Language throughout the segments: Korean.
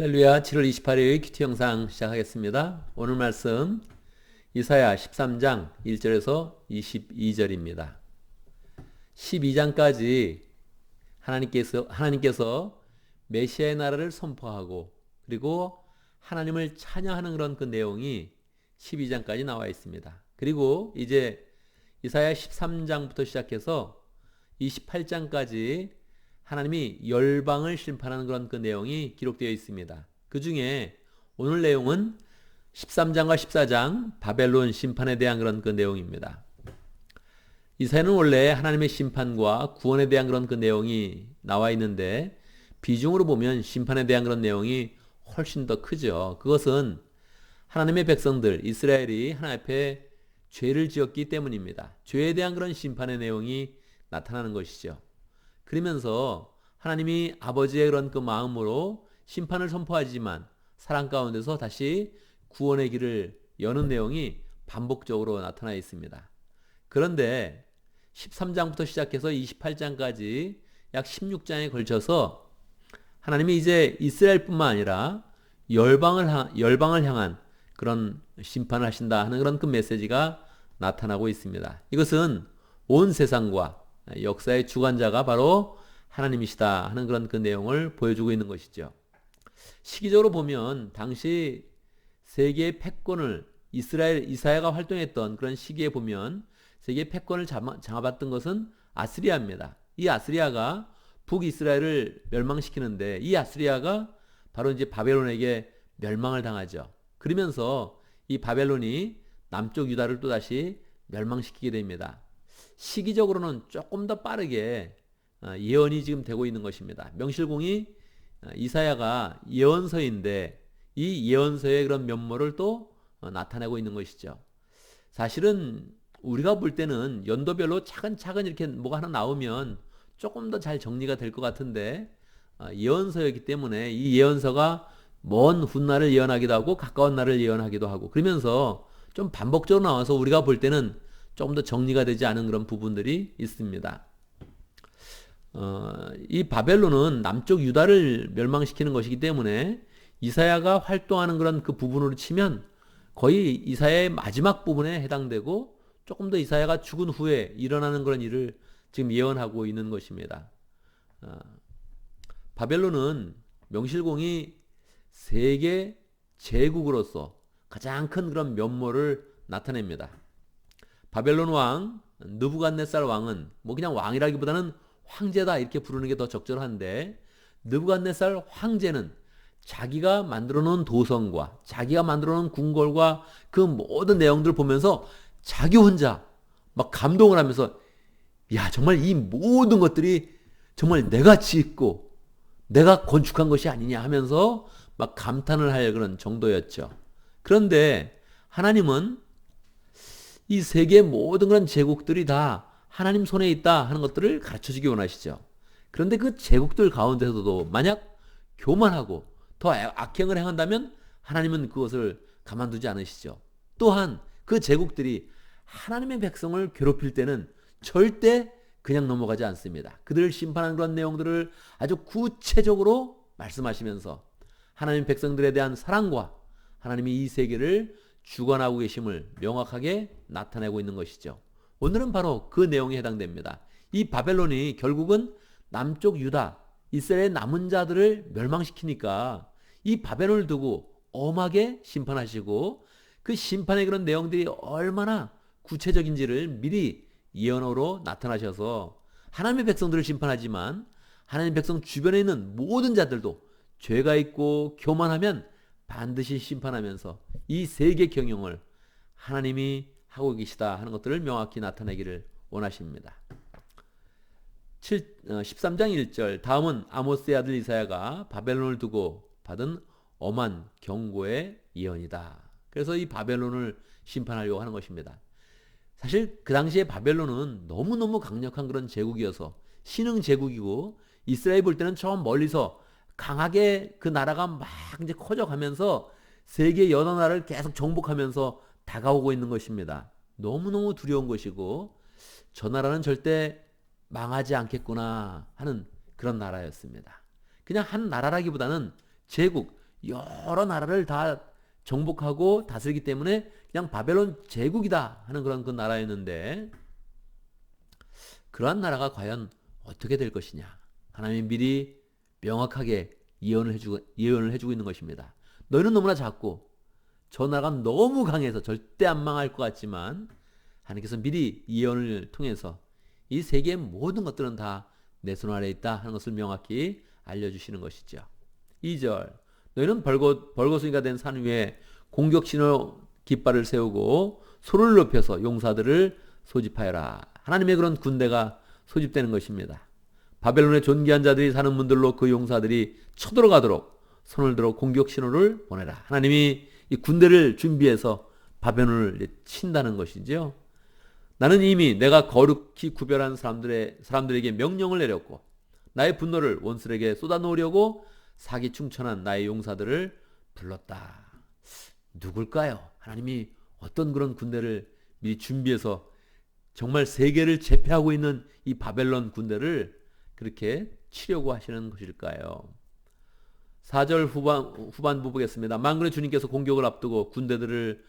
할렐루야 7월 28일 큐티 영상 시작하겠습니다. 오늘 말씀 이사야 13장 1절에서 22절입니다. 12장까지 하나님께서 하나님께서 메시아의 나라를 선포하고 그리고 하나님을 찬양하는 그런 그 내용이 12장까지 나와 있습니다. 그리고 이제 이사야 13장부터 시작해서 28장까지 하나님이 열방을 심판하는 그런 그 내용이 기록되어 있습니다. 그 중에 오늘 내용은 13장과 14장 바벨론 심판에 대한 그런 그 내용입니다. 이사야는 원래 하나님의 심판과 구원에 대한 그런 그 내용이 나와 있는데 비중으로 보면 심판에 대한 그런 내용이 훨씬 더 크죠. 그것은 하나님의 백성들 이스라엘이 하나님 앞에 죄를 지었기 때문입니다. 죄에 대한 그런 심판의 내용이 나타나는 것이죠. 그러면서 하나님이 아버지의 그런 그 마음으로 심판을 선포하지만 사랑 가운데서 다시 구원의 길을 여는 내용이 반복적으로 나타나 있습니다. 그런데 13장부터 시작해서 28장까지 약 16장에 걸쳐서 하나님이 이제 이스라엘뿐만 아니라 열방을 열방을 향한 그런 심판을 하신다 하는 그런 그 메시지가 나타나고 있습니다. 이것은 온 세상과 역사의 주관자가 바로 하나님이시다 하는 그런 그 내용을 보여주고 있는 것이죠. 시기적으로 보면 당시 세계의 패권을 이스라엘 이사야가 활동했던 그런 시기에 보면 세계의 패권을 장압했던 것은 아스리아입니다. 이 아스리아가 북이스라엘을 멸망시키는데 이 아스리아가 바로 이제 바벨론에게 멸망을 당하죠. 그러면서 이 바벨론이 남쪽 유다를 또 다시 멸망시키게 됩니다. 시기적으로는 조금 더 빠르게 어, 예언이 지금 되고 있는 것입니다. 명실공히 어, 이사야가 예언서인데 이 예언서의 그런 면모를 또 어, 나타내고 있는 것이죠. 사실은 우리가 볼 때는 연도별로 차근차근 이렇게 뭐가 하나 나오면 조금 더 잘 정리가 될 것 같은데 예언서였기 때문에 이 예언서가 먼 훗날을 예언하기도 하고 가까운 날을 예언하기도 하고 그러면서 좀 반복적으로 나와서 우리가 볼 때는 조금 더 정리가 되지 않은 그런 부분들이 있습니다. 어, 이 바벨론은 남쪽 유다를 멸망시키는 것이기 때문에 이사야가 활동하는 그런 그 부분으로 치면 거의 이사야의 마지막 부분에 해당되고 조금 더 이사야가 죽은 후에 일어나는 그런 일을 지금 예언하고 있는 것입니다. 어, 바벨론은 명실공히 세계 제국으로서 가장 큰 그런 면모를 나타냅니다. 바벨론 왕 느부갓네살 왕은 뭐 그냥 왕이라기보다는 황제다 이렇게 부르는 게 더 적절한데 느부갓네살 황제는 자기가 만들어 놓은 도성과 자기가 만들어 놓은 궁궐과 그 모든 내용들을 보면서 자기 혼자 막 감동을 하면서 야 정말 이 모든 것들이 정말 내가 짓고 내가 건축한 것이 아니냐 하면서 막 감탄을 할 그런 정도였죠. 그런데 하나님은 이 세계 모든 그런 제국들이 다 하나님 손에 있다 하는 것들을 가르쳐 주기 원하시죠. 그런데 그 제국들 가운데서도 만약 교만하고 더 악행을 행한다면 하나님은 그것을 가만두지 않으시죠. 또한 그 제국들이 하나님의 백성을 괴롭힐 때는 절대 그냥 넘어가지 않습니다. 그들을 심판하는 그런 내용들을 아주 구체적으로 말씀하시면서 하나님 백성들에 대한 사랑과 하나님이 이 세계를 주관하고 계심을 명확하게 나타내고 있는 것이죠. 오늘은 바로 그 내용에 해당됩니다. 이 바벨론이 결국은 남쪽 유다, 이스라엘 남은 자들을 멸망시키니까 이 바벨론을 두고 엄하게 심판하시고 그 심판의 그런 내용들이 얼마나 구체적인지를 미리 예언으로 나타나셔서 하나님의 백성들을 심판하지만 하나님 백성 주변에 있는 모든 자들도 죄가 있고 교만하면 반드시 심판하면서 이 세계 경영을 하나님이 하고 계시다 하는 것들을 명확히 나타내기를 원하십니다. 7, 13장 1절 다음은 아모스의 아들 이사야가 바벨론을 두고 받은 엄한 경고의 예언이다. 그래서 이 바벨론을 심판하려고 하는 것입니다. 사실 그 당시에 바벨론은 너무너무 강력한 그런 제국이어서 신흥 제국이고 이스라엘 볼 때는 처음 멀리서 강하게 그 나라가 막 이제 커져가면서 세계 여러 나라를 계속 정복하면서 다가오고 있는 것입니다. 너무너무 두려운 것이고 저 나라는 절대 망하지 않겠구나 하는 그런 나라였습니다. 그냥 한 나라라기보다는 제국, 여러 나라를 다 정복하고 다스리기 때문에 그냥 바벨론 제국이다 하는 그런 그 나라였는데 그러한 나라가 과연 어떻게 될 것이냐. 하나님이 미리 명확하게 예언을 해주고, 예언을 해주고 있는 것입니다. 너희는 너무나 작고 저 나라가 너무 강해서 절대 안 망할 것 같지만 하나님께서 미리 예언을 통해서 이 세계의 모든 것들은 다 내 손 아래 있다 하는 것을 명확히 알려주시는 것이죠. 2절 너희는 벌거, 벌거숭이가 된 산 위에 공격 신호 깃발을 세우고 소를 높여서 용사들을 소집하여라. 하나님의 그런 군대가 소집되는 것입니다. 바벨론의 존귀한 자들이 사는 문들로 그 용사들이 쳐들어가도록 손을 들어 공격 신호를 보내라. 하나님이 이 군대를 준비해서 바벨론을 친다는 것이지요. 나는 이미 내가 거룩히 구별한 사람들의 사람들에게 명령을 내렸고 나의 분노를 원수에게 쏟아놓으려고 사기 충천한 나의 용사들을 불렀다. 누굴까요? 하나님이 어떤 그런 군대를 미리 준비해서 정말 세계를 제패하고 있는 이 바벨론 군대를 그렇게 치려고 하시는 것일까요? 4절 후반, 후반부 보겠습니다. 만군의 주님께서 공격을 앞두고 군대들을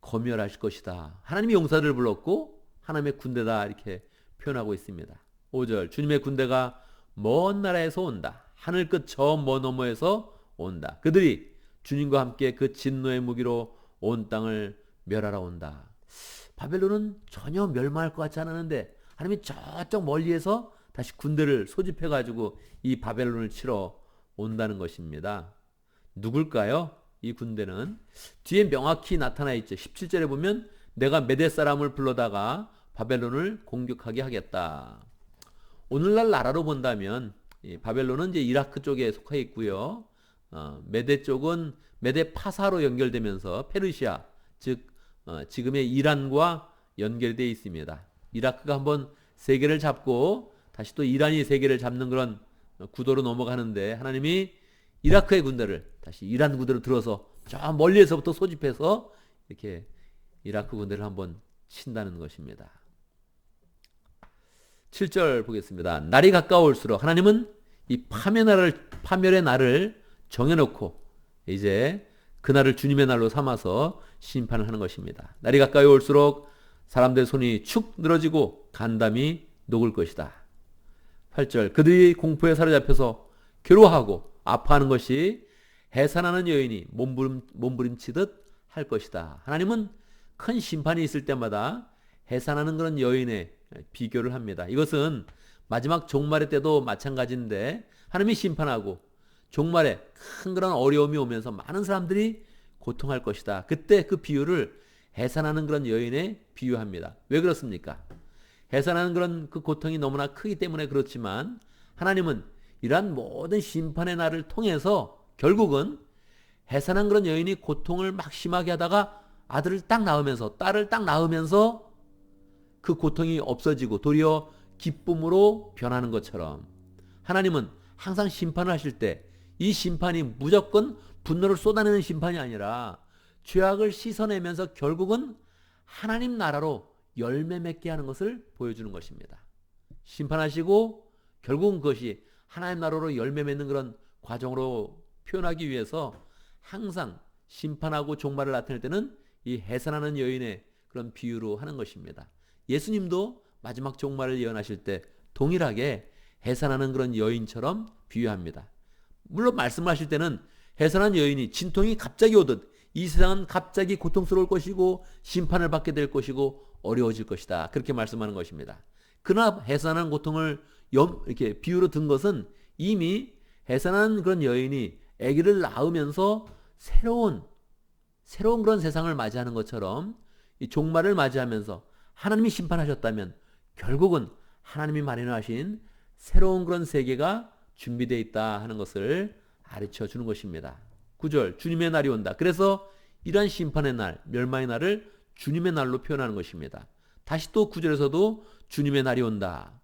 검열하실 것이다. 하나님이 용사들을 불렀고 하나님의 군대다 이렇게 표현하고 있습니다. 5절 주님의 군대가 먼 나라에서 온다. 하늘 끝 저 먼 너머에서 온다. 그들이 주님과 함께 그 진노의 무기로 온 땅을 멸하러 온다. 바벨론은 전혀 멸망할 것 같지 않았는데 하나님이 저쪽 멀리에서 다시 군대를 소집해 가지고 이 바벨론을 치러 온다는 것입니다. 누굴까요? 이 군대는 뒤에 명확히 나타나 있죠. 17절에 보면 내가 메대 사람을 불러다가 바벨론을 공격하게 하겠다. 오늘날 나라로 본다면 바벨론은 이제 이라크 쪽에 속해 있고요. 어, 메대 쪽은 메대 파사로 연결되면서 페르시아 즉 어, 지금의 이란과 연결되어 있습니다. 이라크가 한번 세계를 잡고 다시 또 이란이 세계를 잡는 그런 구도로 넘어가는데 하나님이 이라크의 군대를 다시 이란 군대로 들어서 저 멀리에서부터 소집해서 이렇게 이라크 군대를 한번 친다는 것입니다. 7절 보겠습니다. 날이 가까울수록 하나님은 이 파멸의 파멸의 날을 정해놓고 이제 그날을 주님의 날로 삼아서 심판을 하는 것입니다. 날이 가까이 올수록 사람들의 손이 축 늘어지고 간담이 녹을 것이다. 8절 그들이 공포에 사로잡혀서 괴로워하고 아파하는 것이 해산하는 여인이 몸부림, 몸부림치듯 할 것이다. 하나님은 큰 심판이 있을 때마다 해산하는 그런 여인의 비교를 합니다. 이것은 마지막 종말의 때도 마찬가지인데 하나님이 심판하고 종말에 큰 그런 어려움이 오면서 많은 사람들이 고통할 것이다. 그때 그 비유를 해산하는 그런 여인에 비유합니다. 왜 그렇습니까? 해산하는 그런 그 고통이 너무나 크기 때문에 그렇지만 하나님은 이러한 모든 심판의 날을 통해서 결국은 해산한 그런 여인이 고통을 막 심하게 하다가 아들을 딱 낳으면서 딸을 딱 낳으면서 그 고통이 없어지고 도리어 기쁨으로 변하는 것처럼 하나님은 항상 심판을 하실 때 이 심판이 무조건 분노를 쏟아내는 심판이 아니라 죄악을 씻어내면서 결국은 하나님 나라로 열매 맺게 하는 것을 보여주는 것입니다. 심판하시고 결국은 그것이 하나님 나라로 열매 맺는 그런 과정으로 표현하기 위해서 항상 심판하고 종말을 나타낼 때는 이 해산하는 여인의 그런 비유로 하는 것입니다. 예수님도 마지막 종말을 예언하실 때 동일하게 해산하는 그런 여인처럼 비유합니다. 물론 말씀하실 때는 해산한 여인이 진통이 갑자기 오듯 이 세상은 갑자기 고통스러울 것이고 심판을 받게 될 것이고 어려워질 것이다. 그렇게 말씀하는 것입니다. 그러나 해산한 고통을 이렇게 비유로 든 것은 이미 해산한 그런 여인이 아기를 낳으면서 새로운 새로운 그런 세상을 맞이하는 것처럼 이 종말을 맞이하면서 하나님이 심판하셨다면 결국은 하나님이 마련하신 새로운 그런 세계가 준비되어 있다 하는 것을 가르쳐 주는 것입니다. 9절 주님의 날이 온다. 그래서 이러한 심판의 날, 멸망의 날을 주님의 날로 표현하는 것입니다. 다시 또 9절에서도 주님의 날이 온다.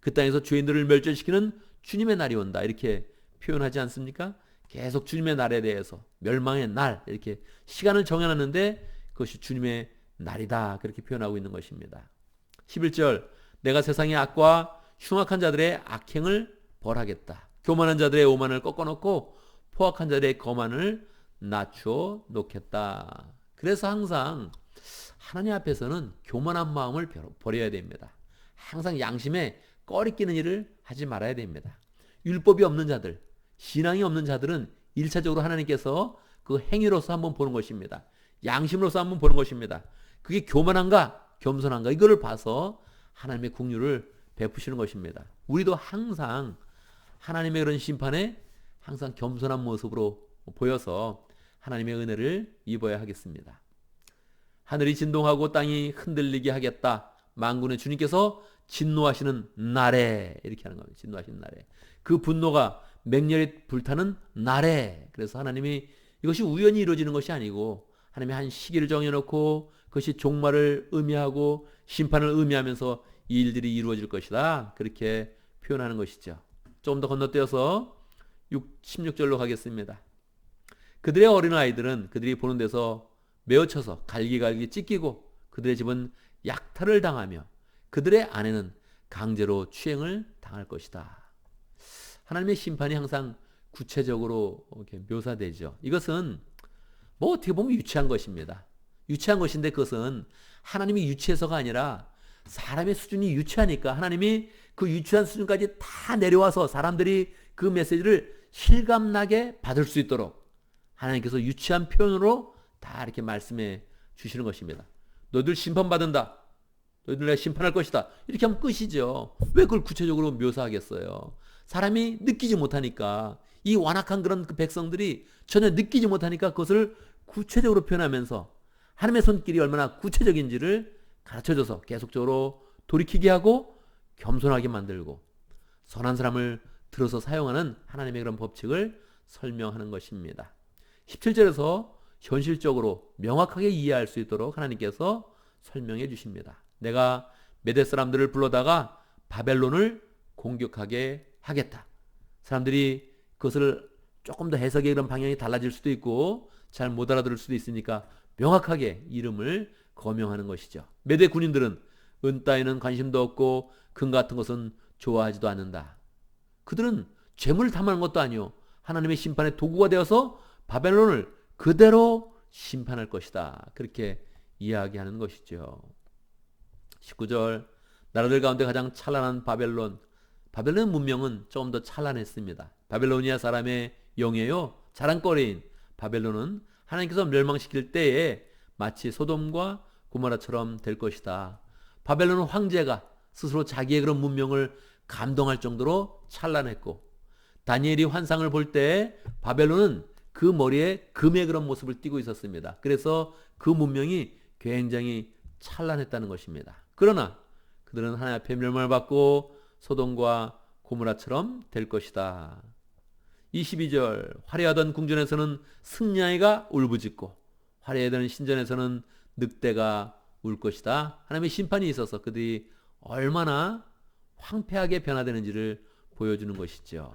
그 땅에서 죄인들을 멸절시키는 주님의 날이 온다. 이렇게 표현하지 않습니까? 계속 주님의 날에 대해서 멸망의 날 이렇게 시간을 정해놨는데 그것이 주님의 날이다. 그렇게 표현하고 있는 것입니다. 11절 내가 세상의 악과 흉악한 자들의 악행을 벌하겠다. 교만한 자들의 오만을 꺾어놓고 포악한 자들의 거만을 낮추어 놓겠다. 그래서 항상 하나님 앞에서는 교만한 마음을 버- 버려야 됩니다. 항상 양심에 꺼리 끼는 일을 하지 말아야 됩니다. 율법이 없는 자들, 신앙이 없는 자들은 일차적으로 하나님께서 그 행위로서 한번 보는 것입니다. 양심으로서 한번 보는 것입니다. 그게 교만한가, 겸손한가 이거를 봐서 하나님의 국류를 베푸시는 것입니다. 우리도 항상 하나님의 그런 심판에 항상 겸손한 모습으로 보여서 하나님의 은혜를 입어야 하겠습니다. 하늘이 진동하고 땅이 흔들리게 하겠다. 만군의 주님께서 진노하시는 날에 이렇게 하는 겁니다. 진노하시는 날에 그 분노가 맹렬히 불타는 날에 그래서 하나님이 이것이 우연히 이루어지는 것이 아니고 하나님이 한 시기를 정해놓고 그것이 종말을 의미하고 심판을 의미하면서 이 일들이 이루어질 것이다. 그렇게 표현하는 것이죠. 조금 더 건너뛰어서 6, 16절로 가겠습니다. 그들의 어린아이들은 그들이 보는 데서 메어쳐서 갈기갈기 찢기고 그들의 집은 약탈을 당하며 그들의 아내는 강제로 추행을 당할 것이다. 하나님의 심판이 항상 구체적으로 묘사되죠. 이것은 뭐 어떻게 보면 유치한 것입니다. 유치한 것인데 그것은 하나님이 유치해서가 아니라 사람의 수준이 유치하니까 하나님이 그 유치한 수준까지 다 내려와서 사람들이 그 메시지를 실감나게 받을 수 있도록 하나님께서 유치한 표현으로 다 이렇게 말씀해 주시는 것입니다. 너희들 심판받는다. 너희들 내가 심판할 것이다. 이렇게 하면 끝이죠. 왜 그걸 구체적으로 묘사하겠어요? 사람이 느끼지 못하니까 이 완악한 그런 그 백성들이 전혀 느끼지 못하니까 그것을 구체적으로 표현하면서 하나님의 손길이 얼마나 구체적인지를 가르쳐줘서 계속적으로 돌이키게 하고 겸손하게 만들고 선한 사람을 들어서 사용하는 하나님의 그런 법칙을 설명하는 것입니다. 17절에서 현실적으로 명확하게 이해할 수 있도록 하나님께서 설명해 주십니다. 내가 메대 사람들을 불러다가 바벨론을 공격하게 하겠다. 사람들이 그것을 조금 더 해석의 그런 방향이 달라질 수도 있고 잘 못 알아들을 수도 있으니까 명확하게 이름을 거명하는 것이죠. 메대 군인들은 은 따위는 관심도 없고 금 같은 것은 좋아하지도 않는다. 그들은 재물을 탐하는 것도 아니요. 하나님의 심판의 도구가 되어서 바벨론을 그대로 심판할 것이다. 그렇게 이야기하는 것이죠. 19절 나라들 가운데 가장 찬란한 바벨론 바벨론 문명은 조금 더 찬란했습니다. 바벨로니아 사람의 영예요 자랑거리인 바벨론은 하나님께서 멸망시킬 때에 마치 소돔과 고모라처럼 될 것이다. 바벨론 황제가 스스로 자기의 그런 문명을 감동할 정도로 찬란했고 다니엘이 환상을 볼 때 바벨론은 그 머리에 금의 그런 모습을 띠고 있었습니다. 그래서 그 문명이 굉장히 찬란했다는 것입니다. 그러나 그들은 하나님 앞에 멸망을 받고 소돔과 고무라처럼 될 것이다. 22절 화려하던 궁전에서는 승냥이가 울부짖고 화려하던 신전에서는 늑대가 울 것이다. 하나님의 심판이 있어서 그들이 얼마나 황폐하게 변화되는지를 보여주는 것이죠.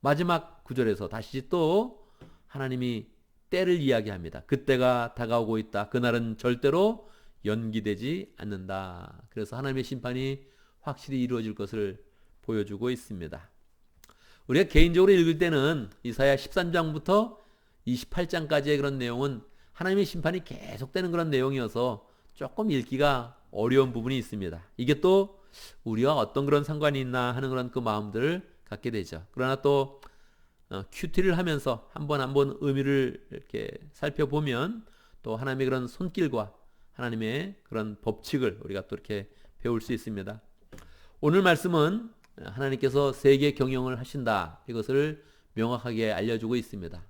마지막 구절에서 다시 또 하나님이 때를 이야기합니다. 그때가 다가오고 있다. 그날은 절대로 연기되지 않는다. 그래서 하나님의 심판이 확실히 이루어질 것을 보여주고 있습니다. 우리가 개인적으로 읽을 때는 이사야 13장부터 28장까지의 그런 내용은 하나님의 심판이 계속되는 그런 내용이어서 조금 읽기가 어려운 부분이 있습니다. 이게 또 우리와 어떤 그런 상관이 있나 하는 그런 그 마음들을 갖게 되죠. 그러나 또 어, 큐티를 하면서 한번 한번 의미를 이렇게 살펴보면 또 하나님의 그런 손길과 하나님의 그런 법칙을 우리가 또 이렇게 배울 수 있습니다. 오늘 말씀은 하나님께서 세계 경영을 하신다. 이것을 명확하게 알려주고 있습니다.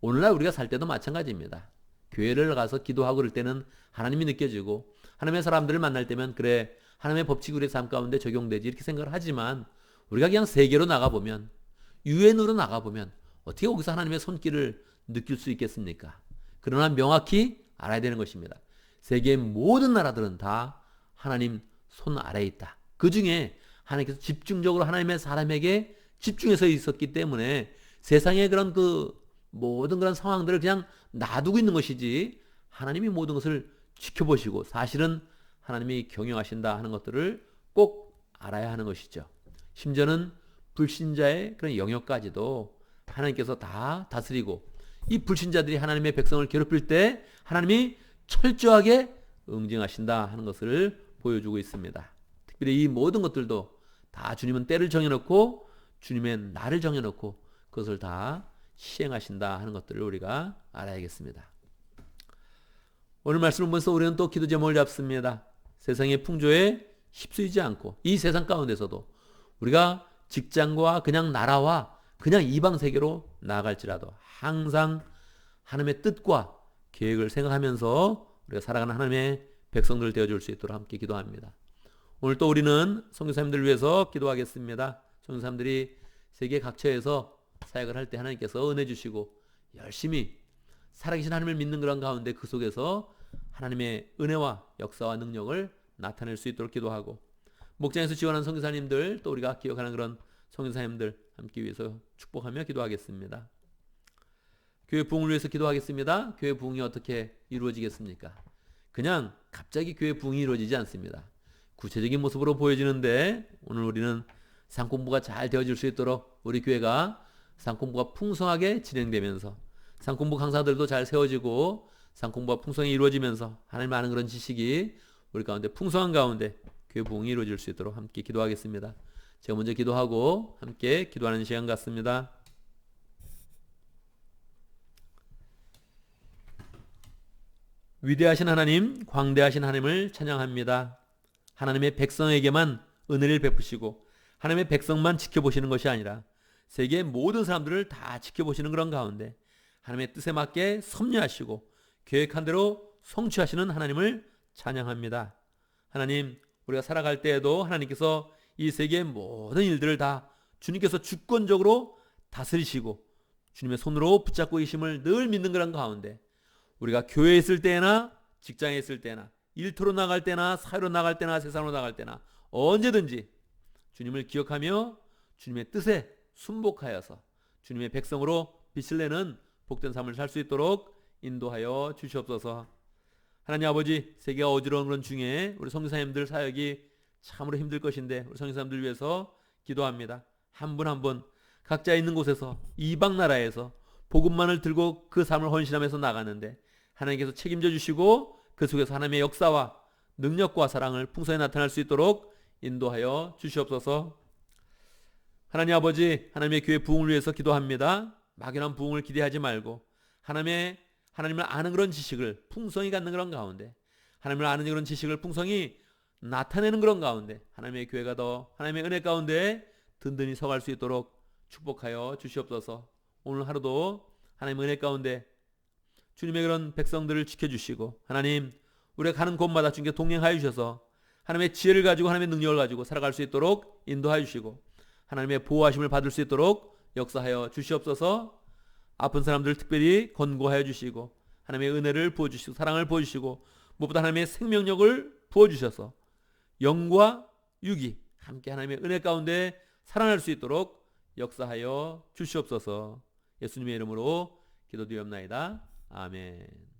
오늘날 우리가 살 때도 마찬가지입니다. 교회를 가서 기도하고 그럴 때는 하나님이 느껴지고 하나님의 사람들을 만날 때면 그래 하나님의 우리 삶 가운데 적용되지 이렇게 생각을 하지만 우리가 그냥 세계로 나가보면 유엔으로 나가보면 어떻게 거기서 하나님의 손길을 느낄 수 있겠습니까? 그러나 명확히 알아야 되는 것입니다. 세계의 모든 나라들은 다 하나님 손 아래에 있다. 그 중에 하나님께서 집중적으로 하나님의 사람에게 집중해서 있었기 때문에 세상의 그런 그 모든 그런 상황들을 그냥 놔두고 있는 것이지 하나님이 모든 것을 지켜보시고 사실은 하나님이 경영하신다 하는 것들을 꼭 알아야 하는 것이죠. 심지어는 불신자의 그런 영역까지도 하나님께서 다 다스리고 이 불신자들이 하나님의 백성을 괴롭힐 때 하나님이 철저하게 응징하신다 하는 것을 보여주고 있습니다. 특별히 이 모든 것들도 다 주님은 때를 정해놓고 주님의 날을 정해놓고 그것을 다 시행하신다 하는 것들을 우리가 알아야겠습니다. 오늘 말씀을 보면서 우리는 또 기도 제목을 잡습니다. 세상의 풍조에 휩쓰이지 않고 이 세상 가운데서도 우리가 직장과 그냥 나라와 그냥 이방 세계로 나아갈지라도 항상 하나님의 뜻과 계획을 생각하면서 우리가 살아가는 하나님의 백성들 되어줄 수 있도록 함께 기도합니다. 오늘 또 우리는 성교사님들을 위해서 기도하겠습니다. 성교사님들이 세계 각처에서 사역을 할 때 하나님께서 은혜 주시고 열심히 살아계신 하나님을 믿는 그런 가운데 그 속에서 하나님의 은혜와 역사와 능력을 나타낼 수 있도록 기도하고 목장에서 지원하는 성교사님들 또 우리가 기억하는 그런 성교사님들 함께 위해서 축복하며 기도하겠습니다. 교회 부흥을 위해서 기도하겠습니다. 교회 부흥이 어떻게 이루어지겠습니까? 그냥 갑자기 교회 부흥이 이루어지지 않습니다. 구체적인 모습으로 보여지는데 오늘 우리는 상공부가 잘 되어질 수 있도록 우리 교회가 상공부가 풍성하게 진행되면서 상공부 강사들도 잘 세워지고 상공부가 풍성히 이루어지면서 하나님 아는 그런 지식이 우리 가운데 풍성한 가운데 교회 부흥이 이루어질 수 있도록 함께 기도하겠습니다. 제가 먼저 기도하고 함께 기도하는 시간 같습니다. 위대하신 하나님, 광대하신 하나님을 찬양합니다. 하나님의 백성에게만 은혜를 베푸시고 하나님의 백성만 지켜보시는 것이 아니라 세계의 모든 사람들을 다 지켜보시는 그런 가운데 하나님의 뜻에 맞게 섭리하시고 계획한 대로 성취하시는 하나님을 찬양합니다. 하나님, 우리가 살아갈 때에도 하나님께서 이 세계의 모든 일들을 다 주님께서 주권적으로 다스리시고 주님의 손으로 붙잡고 계심을 늘 믿는 그런 가운데 우리가 교회에 있을 때나 직장에 있을 때나 일터로 나갈 때나 사회로 나갈 때나 세상으로 나갈 때나 언제든지 주님을 기억하며 주님의 뜻에 순복하여서 주님의 백성으로 빛을 내는 복된 삶을 살 수 있도록 인도하여 주시옵소서. 하나님 아버지 세계가 어지러운 그런 중에 우리 성교사님들 사역이 참으로 힘들 것인데 우리 성교사님들 위해서 기도합니다. 한 분 한 분 각자 있는 곳에서 이방 나라에서 복음만을 들고 그 삶을 헌신하면서 나가는데 하나님께서 책임져 주시고 그 속에서 하나님의 역사와 능력과 사랑을 풍성히 나타날 수 있도록 인도하여 주시옵소서. 하나님 아버지 하나님의 교회 부흥을 위해서 기도합니다. 막연한 부흥을 기대하지 말고 하나님의 하나님을 아는 그런 지식을 풍성히 갖는 그런 가운데 하나님을 아는 그런 지식을 풍성히 나타내는 그런 가운데 하나님의 교회가 더 하나님의 은혜 가운데 든든히 서갈 수 있도록 축복하여 주시옵소서. 오늘 하루도 하나님의 은혜 가운데 주님의 그런 백성들을 지켜주시고 하나님 우리가 가는 곳마다 주님께 동행하여 주셔서 하나님의 지혜를 가지고 하나님의 능력을 가지고 살아갈 수 있도록 인도하여 주시고 하나님의 보호하심을 받을 수 있도록 역사하여 주시옵소서 아픈 사람들 특별히 권고하여 주시고 하나님의 은혜를 부어 주시고 사랑을 부어 주시고 무엇보다 하나님의 생명력을 부어 주셔서 영과 육이 함께 하나님의 은혜 가운데 살아날 수 있도록 역사하여 주시옵소서 예수님의 이름으로 기도드리옵나이다. 아멘.